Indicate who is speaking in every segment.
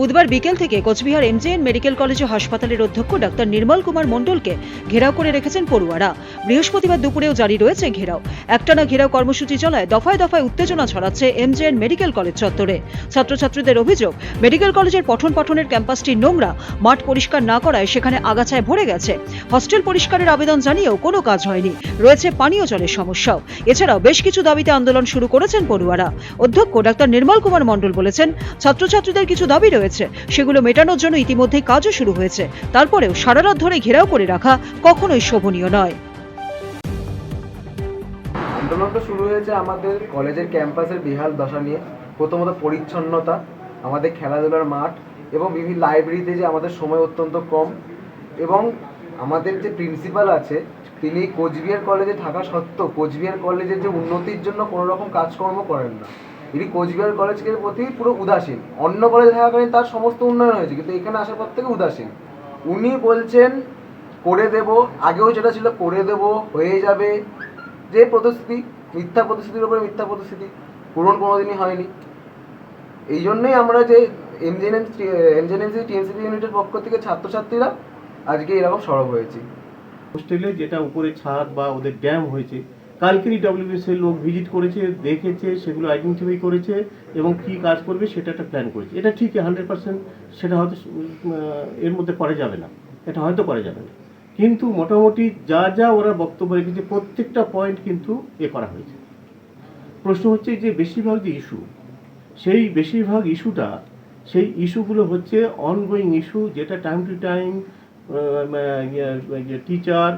Speaker 1: বুধবার বিকেল থেকে কোচবিহার এমজেএন মেডিকেল কলেজ ও হাসপাতালের অধ্যক্ষ ডাক্তার নির্মল কুমার মণ্ডলকে ঘেরাও করে রেখেছেন পড়ুয়ারা। বৃহস্পতিবার দুপুরেও জারি রয়েছে ঘেরাও। একটানা ঘেরাও কর্মসূচি চলায় দফায় দফায় উত্তেজনা ছড়াচ্ছে এমজেএন মেডিকেল কলেজ চত্বরে। ছাত্রছাত্রীদের অভিযোগ, মেডিকেল কলেজের পঠন পাঠনের ক্যাম্পাসটি নোংরা, মাঠ পরিষ্কার না করায় সেখানে আগাছায় ভরে গেছে। হস্টেল পরিষ্কারের আবেদন জানিয়েও কোনো কাজ হয়নি। রয়েছে পানীয় জলের সমস্যাও। এছাড়াও বেশ কিছু দাবিতে আন্দোলন শুরু করেছেন পড়ুয়ারা। অধ্যক্ষ ডাক্তার নির্মল কুমার মণ্ডল বলেছেন, ছাত্রছাত্রীদের কিছু দাবি রয়েছে। সেগুলো মেটানোর জন্য ইতিমধ্যেই কাজও শুরু হয়েছে। তারপরেও সারা রাত ধরে ঘেরাও করে রাখা কখনোই শোভনীয় নয়।
Speaker 2: আন্দোলনটা শুরু হয়েছে আমাদের কলেজের ক্যাম্পাসের বিহাল দশা নিয়ে। প্রথমত পরিচ্ছন্নতা, আমাদের খেলাধুলার মাঠ এবং বিভিন্ন লাইব্রেরিতে যে আমাদের সময় অত্যন্ত কম এবং আমাদের যে প্রিন্সিপাল আছে, তিনি কোচবিহার কলেজে থাকা সত্ত্বেও কোচবিহার কলেজের যে উন্নতির জন্য কোনো রকম কাজকর্ম করেন না। তিনি কোচবিহার কলেজকে প্রতি পুরো উদাসীন। অন্য কলেজে থাকাকালীন তার সমস্ত উন্নয়ন হয়েছে, কিন্তু এখানে আসার পর থেকে উদাসীন। উনি বলছেন, করে দেব। আগেও যেটা ছিল, করে দেব, হয়ে যাবে। যে প্রতিশ্রুতি, মিথ্যা প্রতিশ্রুতির উপরে মিথ্যা প্রতিশ্রুতি পূরণ কোনোদিনই হয়নি। এই জন্যই আমরা যে এমজেএনএম এমজেএনএমসি টিএনসিপি ইউনিটের পক্ষ থেকে ছাত্রছাত্রীরা আজকে এরকম সরব হয়েছি।
Speaker 3: হোস্টেলে যেটা উপরে ছাদ বা ওদের ড্যাম হয়েছে কালকেরই ডব্লিউবিসির লোক ভিজিট করেছে, দেখেছে, সেগুলো আইডেন্টিফাই করেছে এবং কী কাজ করবে সেটা একটা প্ল্যান করেছে। এটা ঠিকই হান্ড্রেড পার্সেন্ট সেটা হয়তো এর মধ্যে করা যাবে না। এটা হয়তো করা যাবে না। কিন্তু মোটামুটি যা যা ওরা বক্তব্য রেখেছে, প্রত্যেকটা পয়েন্ট কিন্তু এ করা হয়েছে। প্রশ্ন হচ্ছে যে বেশিরভাগ যে ইস্যু সেই বেশিরভাগ ইস্যুটা সেই ইস্যুগুলো হচ্ছে অনগোয়িং ইস্যু যেটা টাইম টু টাইম টিচার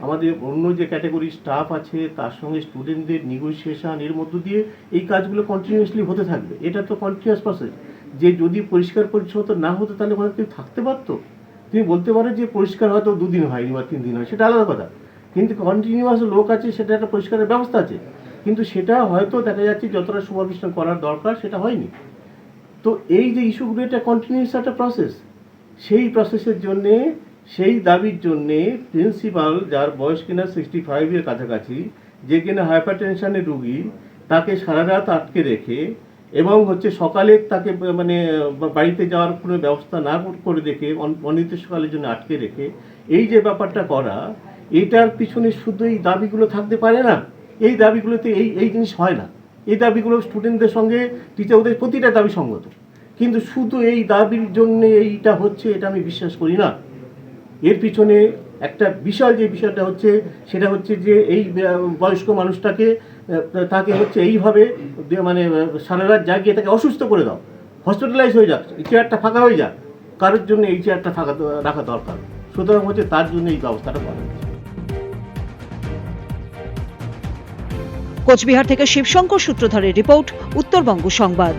Speaker 3: আমাদের অন্য যে ক্যাটাগরি স্টাফ আছে, তার সঙ্গে স্টুডেন্টদের নেগোসিয়েশন এর মধ্য দিয়ে এই কাজগুলো কন্টিনিউয়াসলি হতে থাকবে। এটা তো কন্টিনিউয়াস প্রসেস যে যদি পরিষ্কার পরিচ্ছন্নতা না হতো, তাহলে ওখানে কেউ থাকতে পারতো? তুমি বলতে পারো যে পরিষ্কার হয়তো দুদিন হয়নি বা তিন দিন হয়, সেটা আলাদা কথা। কিন্তু কন্টিনিউয়াস লোক আছে, সেটা একটা পরিষ্কারের ব্যবস্থা আছে। কিন্তু সেটা হয়তো দেখা যাচ্ছে যতটা সুপারভিশন করার দরকার, সেটা হয়নি। তো এই যে ইস্যুগুলো এটা কন্টিনিউয়াস একটা প্রসেস সেই প্রসেসের জন্যে সেই দাবির জন্যে প্রিন্সিপাল যার বয়স কিনা সিক্সটি ফাইভের কাছাকাছি, যে কিনা হাইপার টেনশনের রুগী, তাকে সারা রাত আটকে রেখে এবং হচ্ছে সকালে তাকে মানে বাড়িতে যাওয়ার কোনো ব্যবস্থা না করে রেখে অন- অনির্দিষ্টকালের জন্য আটকে রেখে এই যে ব্যাপারটা করা, এটার পিছনে শুধু এই দাবিগুলো থাকতে পারে না, এই দাবিগুলোতে এই এই জিনিস হয় না। এই দাবিগুলো স্টুডেন্টদের সঙ্গে টিচার ওদের প্রতিটা দাবি সঙ্গত। কিন্তু শুধু এই দাবির জন্য এইটা হচ্ছে, এটা আমি বিশ্বাস করি না। এর পিছনে একটা বিশাল যে বিষয়টা হচ্ছে, সেটা হচ্ছে যে এই বয়স্ক মানুষটাকে তাকে হচ্ছে এইভাবে মানে সারা রাত জাগিয়ে তাকে অসুস্থ করে দাও। হসপিটালাইজ হয়ে যাক, এই চেয়ারটা ফাঁকা হয়ে যাক। কারোর জন্য এই চেয়ারটা ফাঁকা রাখা দরকার। সুতরাং হচ্ছে তার জন্য এই ব্যবস্থাটা করা
Speaker 1: কোচবিহার থেকে শিবশঙ্কর সূত্রধরের রিপোর্ট, উত্তরবঙ্গ সংবাদ।